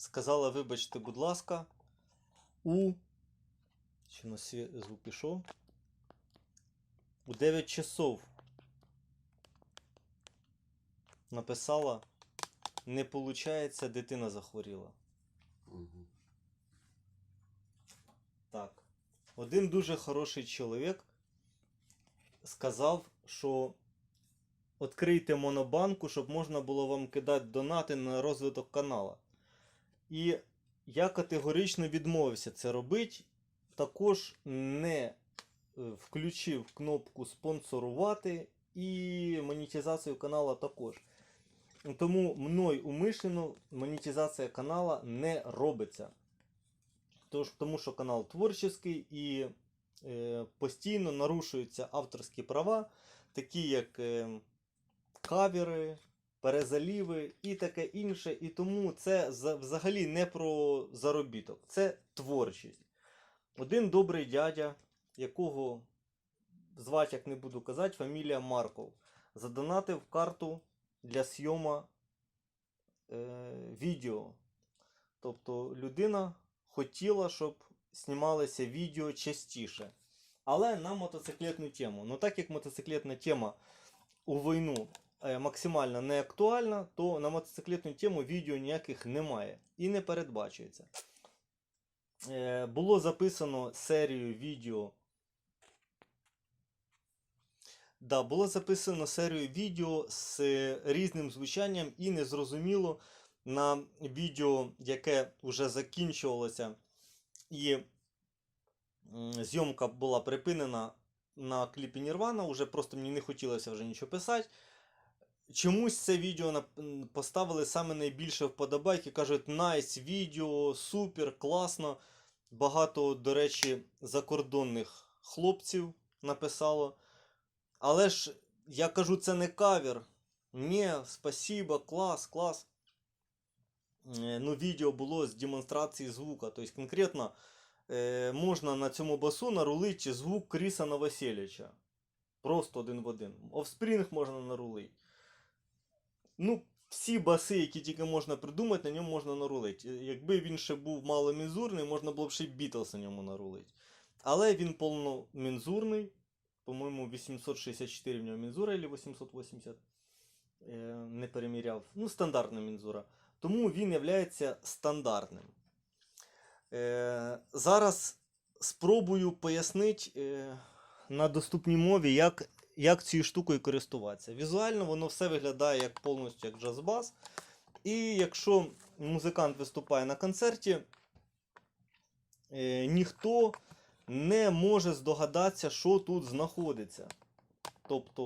сказала, вибачте, будь ласка, у. Чи на звук пішов? У 9 часов написала, не получається, дитина захворіла. Мгм. Так. Один дуже хороший чоловік сказав, що відкрийте монобанку, щоб можна було вам кидати донати на розвиток канала. І я категорично відмовився це робити. Також не е, включив кнопку спонсорувати і монетизацію канала також. Тому мною умишлено монетизація канала не робиться. Тож, тому що канал творчий і е, постійно нарушуються авторські права, такі як е, кавери, перезаліви і таке інше. І тому це взагалі не про заробіток, це творчість. Один добрий дядя, якого звати, як не буду казати, фамілія Марков, задонатив карту для зйома е, відео. Тобто людина хотіла, щоб знімалися відео частіше. Але на мотоциклетну тему. Ну так як мотоциклетна тема у війну максимально не актуальна, то на мотоциклетну тему відео ніяких немає і не передбачується. Е, було записано серію відео. Да, було записано серію відео з е, різним звучанням і незрозуміло на відео, яке вже закінчувалося, і зйомка була припинена на кліпі Нірвана, уже просто мені не хотілося вже нічого писати. Чомусь це відео поставили саме найбільше вподобайки. Кажуть, найс відео, супер, класно. Багато, до речі, закордонних хлопців написало. Але ж я кажу, це не кавер. Ні, спасибо, клас, клас. Е, Ну, відео було з демонстрації звука. Тобто, конкретно е, можна на цьому басу нарулити звук Кріса Новоселіча. Просто один в один. Offspring можна нарулити. Ну, всі баси, які тільки можна придумати, на ньому можна нарулити. Якби він ще був маломензурний, можна було б ще й Beatles на ньому нарулити. Але він повномензурний. По-моєму, 864 в нього мензура, або 880. Е, не переміряв. Ну, стандартна мензура. Тому він є стандартним. Е, зараз спробую пояснити е, на доступній мові, як, як цією штукою користуватися. Візуально воно все виглядає як повністю як джаз-бас. І якщо музикант виступає на концерті, е, ніхто не може здогадатися, що тут знаходиться. Тобто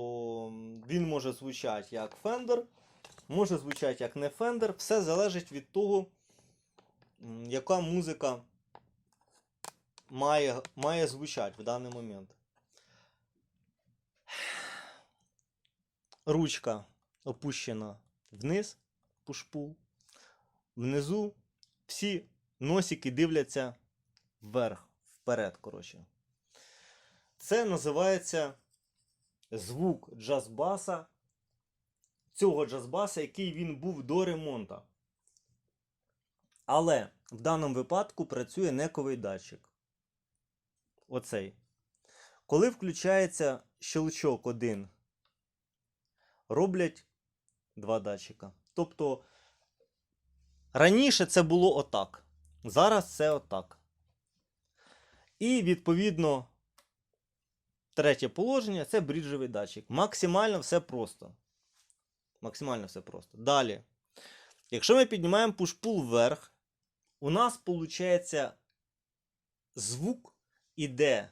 він може звучати як Fender, може звучати як не Fender. Все залежить від того, яка музика має, має звучати в даний момент. Ручка опущена вниз, пушпул. Внизу всі носики дивляться вверх, вперед, коротше. Це називається звук джаз-баса. Цього джаз-баса, який він був до ремонту. Але в даному випадку працює нековий датчик. Оцей. Коли включається щелчок один, роблять два датчика. Тобто раніше це було отак. Зараз це отак. І відповідно третє положення це бріджевий датчик. Максимально все просто. Максимально все просто. Далі. Якщо ми піднімаємо пушпул вверх, у нас виходить звук іде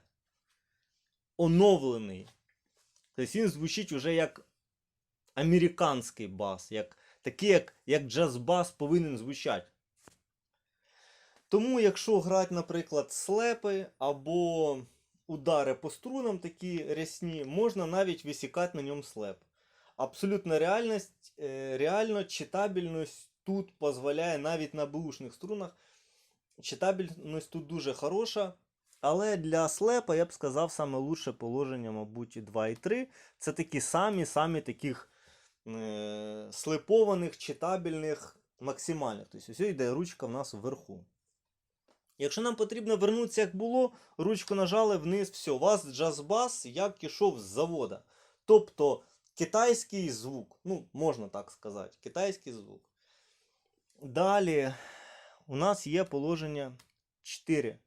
оновлений. Тобто він звучить уже як американський бас, як, такий, як, як джаз-бас повинен звучати. Тому, якщо грати, наприклад, слепи або удари по струнам такі рясні, можна навіть висікати на ньому слеп. Абсолютна реальність, е, реально читабельність тут дозволяє навіть на бушних струнах. Читабельність тут дуже хороша. Але для слепа я б сказав саме лучше положення, мабуть, 2 і 3. Це такі самі самі таких е, слепованих, читабельних максимально. Тобто ось йде ручка в нас вверху. Якщо нам потрібно вернутися, як було, ручку нажали вниз, все, у вас джаз-бас як ішов з завода. Тобто китайський звук, ну, можна так сказати, китайський звук. Далі у нас є положення 4.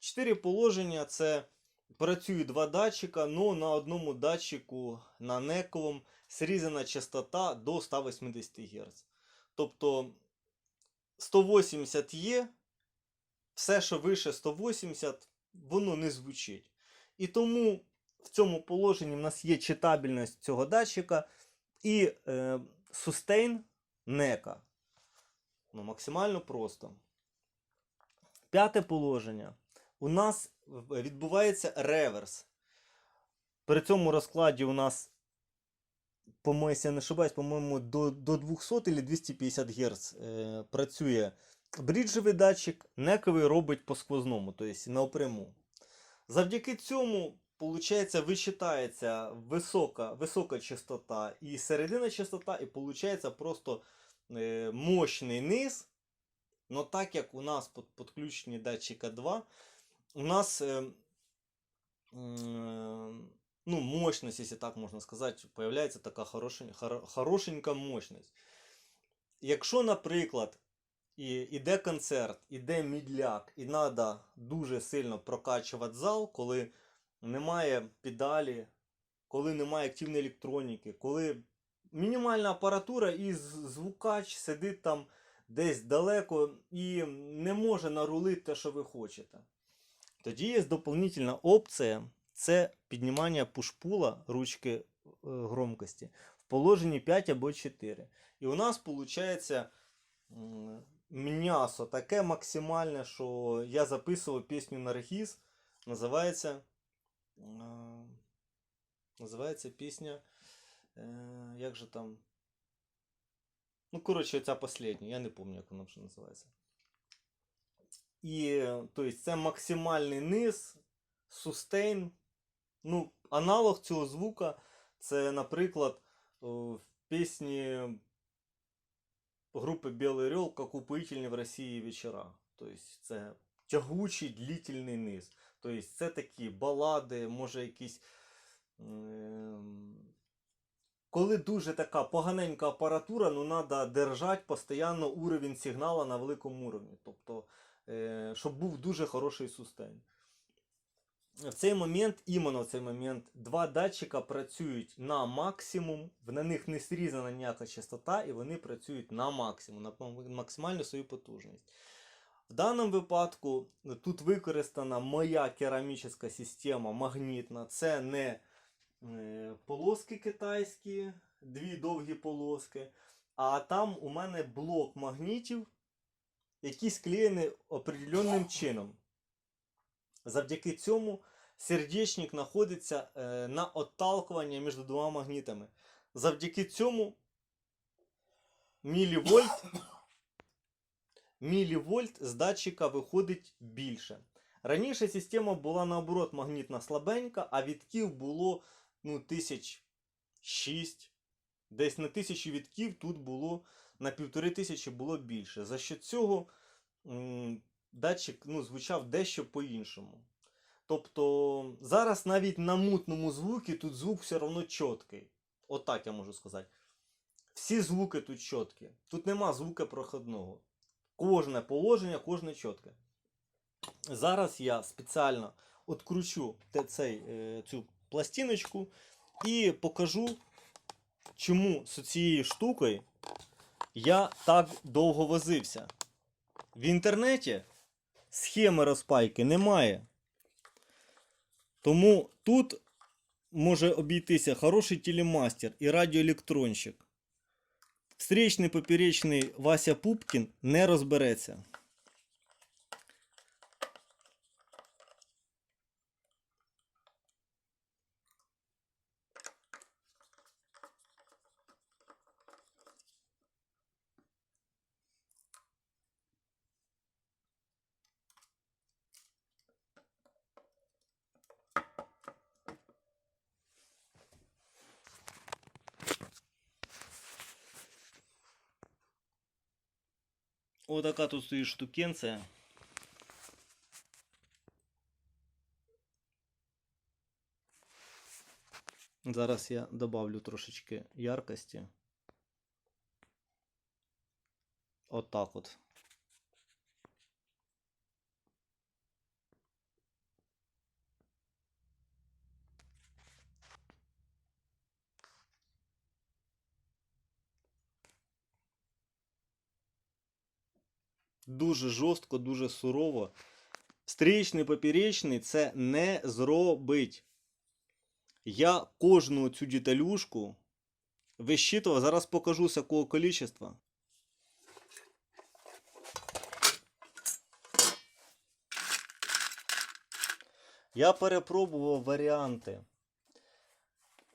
4 положення це працюють два датчика, але на одному датчику на нековому срізана частота до 180 Гц. Тобто 180 є, все, що вище 180, воно не звучить. І тому в цьому положенні в нас є читабельність цього датчика і е, сустейн нека. Ну, максимально просто. П'яте положення. У нас відбувається реверс. При цьому розкладі у нас, по-моєму, я не ошибаюсь, по-моєму, до, до 200 або 250 Гц е, працює бріджевий датчик, нековий робить по сквозному, тобто напряму. Завдяки цьому, виходить, вичитається висока, висока частота і середина частота, і виходить просто е, мощний низ. Но так як у нас під, підключені датчика 2, у нас е, м, ну, мощность, если так можна сказати, появляється така хорошень, хоро- хорошенька мощність. Якщо, наприклад, іде концерт, іде мідляк, і треба дуже сильно прокачувати зал, коли немає педалі, коли немає активної електроніки, коли мінімальна апаратура і звукач сидить там десь далеко і не може нарулити те, що ви хочете. Тоді є доповнительна опція це піднімання пушпула ручки е, громкості в положенні 5 або 4. І у нас виходить м'ясо таке максимальне, що я записував пісню на регіз. Називається. е, Називається пісня. е, Як же там. Ну, коротше, ця последня, я не пам'ятаю, як вона вже називається. І тобто, це максимальний низ, сустейн. Ну, аналог цього звука це, наприклад, в пісні групи Білий Орел «Как в Росії вечора. Тобто, це тягучий длительний низ. Тобто, це такі балади, може якісь. ем, коли дуже така поганенька апаратура, ну треба держати постійно уровень сигналу на великому уровні. Тобто, е, щоб був дуже хороший сустейн. В цей момент, іменно в цей момент, два датчика працюють на максимум, на них не зрізана ніяка частота, і вони працюють на максимум, на максимальну свою потужність. В даному випадку тут використана моя керамічна система магнітна. Це не е, полоски китайські, дві довгі полоски, а там у мене блок магнітів, які склеєні определенним чином. Завдяки цьому сердечник знаходиться е, на отталкуванні між двома магнітами. Завдяки цьому мілівольт, мілівольт з датчика виходить більше. Раніше система була наоборот магнітна слабенька, а відків було ну, тисяч шість. Десь на тисячу відків тут було на півтори тисячі було більше. За що цього датчик ну, звучав дещо по-іншому. Тобто зараз навіть на мутному звукі тут звук все одно чіткий. Отак я можу сказати. Всі звуки тут чіткі. Тут нема звука проходного. Кожне положення, кожне чітке. Зараз я спеціально откручу е, цю пластиночку і покажу, чому з цією штукою я так довго возився. В інтернеті схеми розпайки немає. Тому тут може обійтися хороший телемастер і радіоелектронщик. Встречний поперечний Вася Пупкін не розбереться. Отака тут стоїть штукенція. Зараз я добавлю трошечки яркості. Отак от. Дуже жорстко, дуже сурово. Стрічний поперечний це не зробить. Я кожну цю деталюшку висчитував, зараз покажу з якого количества. Я перепробував варіанти.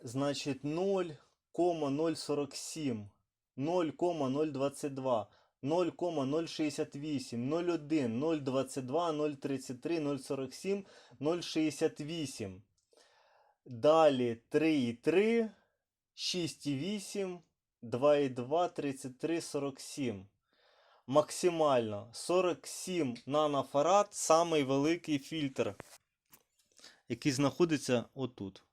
Значить, 0,047, 0,022, 0,068, 01, 022, 033, 047, 068. Далі 3,3, 6,8, 2,2, 33, 47. Максимально 47 нанофарад, самий великий фільтр, який знаходиться отут.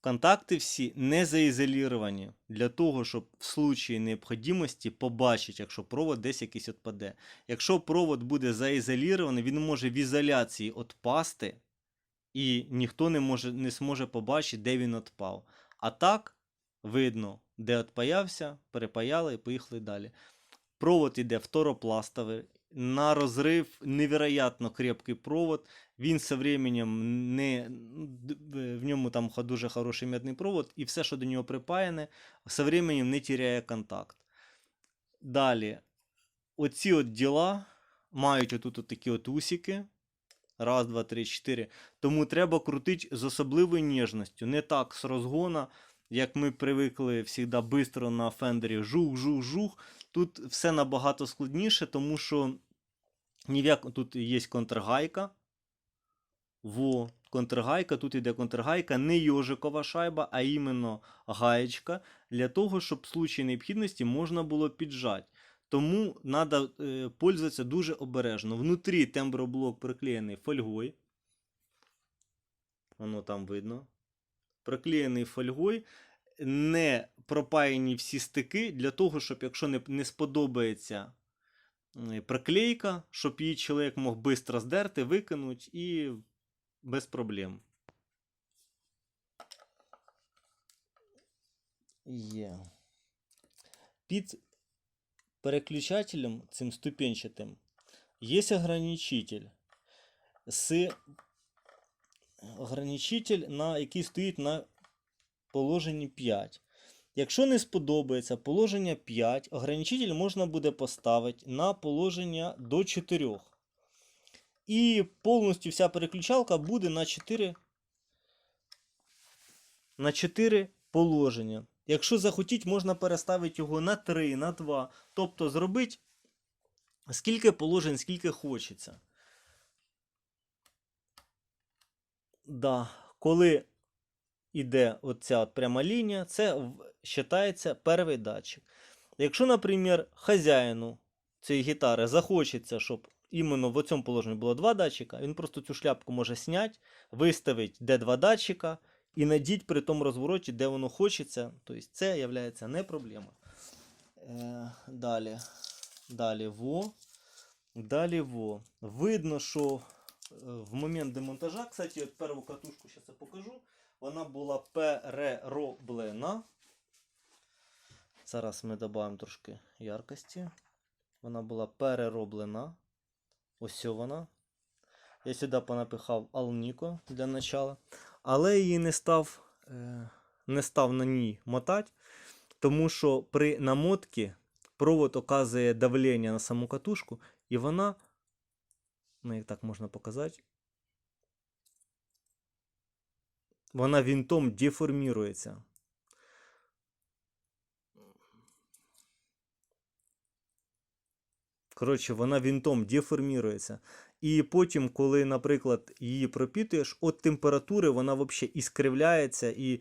Контакти всі не заізоліровані для того, щоб в случаї необхідності побачити, якщо провод десь якийсь відпаде. Якщо провод буде заізолірований, він може в ізоляції відпасти, і ніхто не, може, не зможе побачити, де він відпав. А так видно, де відпаявся, перепаяли і поїхали далі. Провод іде второпластовий, на розрив невероятно крепкий провод. Він со временем не, в ньому там дуже хороший медний провод, і все, що до нього припаяне, со временем не теряє контакт. Далі, оці от діла мають отут от такі от усики. Раз, два, три, чотири. Тому треба крутити з особливою ніжністю. Не так з розгона, як ми привикли завжди швидко на фендері жух-жух-жух. Тут все набагато складніше, тому що ні в як... тут є контргайка. Во, контргайка, тут йде контргайка, не йожикова шайба, а іменно гаєчка, для того, щоб в случаї необхідності можна було піджати. Тому треба е, пользуватися дуже обережно. Внутрі темброблок приклеєний фольгою. Воно там видно. Приклеєний фольгою. Не пропаяні всі стики для того, щоб, якщо не, не сподобається е, приклейка, щоб її чоловік мог швидко здерти, викинути і без проблем. Є. Під переключателем цим ступенчатим є ограничитель з ограничитель, на, який стоїть на положенні 5. Якщо не сподобається положення 5, ограничитель можна буде поставити на положення до 4. І повністю вся переключалка буде на 4 на 4 положення. Якщо захотіть, можна переставити його на 3, на 2. Тобто зробити скільки положень, скільки хочеться. Да, коли йде оця от пряма лінія, це вважається перший датчик. Якщо, наприклад, хазяїну цієї гітари захочеться, щоб іменно в цьому положенні було два датчика, він просто цю шляпку може зняти, виставити, де два датчика, і надіть при тому розвороті, де воно хочеться. Тобто це є не проблема. Е, Далі. Далі во. Далі во. Видно, що в момент демонтажа, кстати, от перву катушку зараз я покажу. Вона була перероблена. Зараз ми додамо трошки яркості. Вона була перероблена. Ось вона. Я сюди понапихав Алніко для начала. Але її не став е, не став на ній мотати, тому що при намотці провод оказує давлення на саму катушку, і вона, ну як так можна показати, вона вінтом деформірується. Коротше, вона вінтом деформірується. І потім, коли, наприклад, її пропітуєш, от температури вона взагалі іскривляється і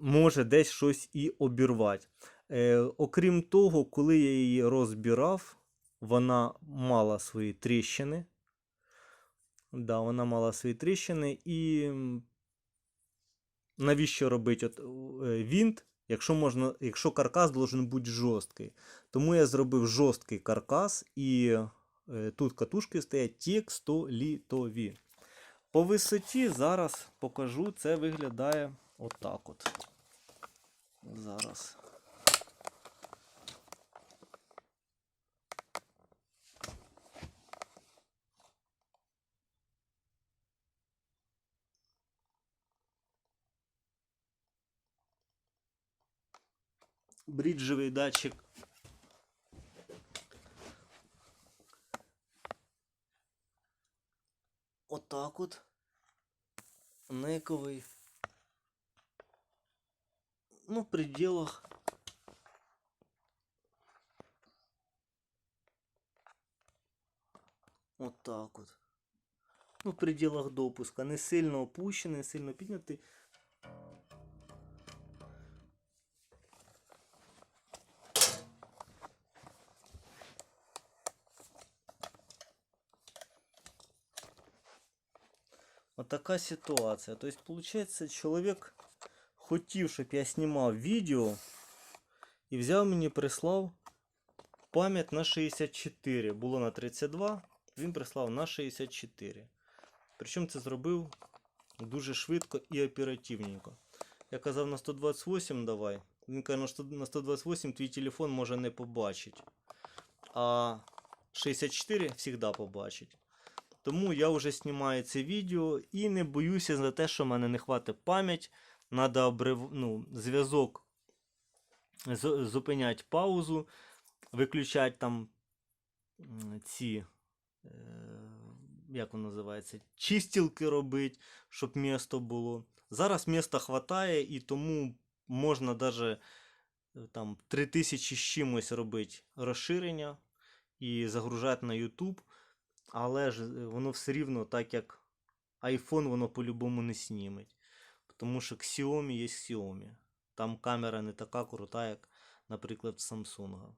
може десь щось і обірвати. Е, окрім того, коли я її розбирав, вона мала свої тріщини. Да, вона мала свої тріщини і навіщо робити от, е, вінт, якщо можна, якщо каркас должен бути жорсткий. Тому я зробив жорсткий каркас і е, тут катушки стоять текстолітові. По висоті зараз покажу, це виглядає отак от. Зараз. Бріджевий датчик. Отак от. Нековий. Ну, в пределах. Отак от. Ну, в пределах допуска. Не сильно опущений, не сильно піднятий. Отака ситуація. Тобто, виходить, чоловік хотів, щоб я знімав відео і взяв мені прислав пам'ять на 64. Було на 32, він прислав на 64. Причому це зробив дуже швидко і оперативненько. Я казав на 128 давай. Він каже, на 100 на 128 твій телефон може не побачить. А 64 завжди побачить. Тому я вже знімаю це відео і не боюся за те, що в мене не хватить пам'ять. Надо обрив... ну, зв'язок зупиняти паузу, виключати там ці, е, як воно називається, чистілки робити, щоб місто було. Зараз міста хватає і тому можна навіть там 3000 з чимось робити розширення і загружати на YouTube. Але ж е, воно все рівно, так як iPhone, воно по-любому не сніметь. Тому що Xiaomi є Xiaomi. Там камера не така крута, як, наприклад, Samsung.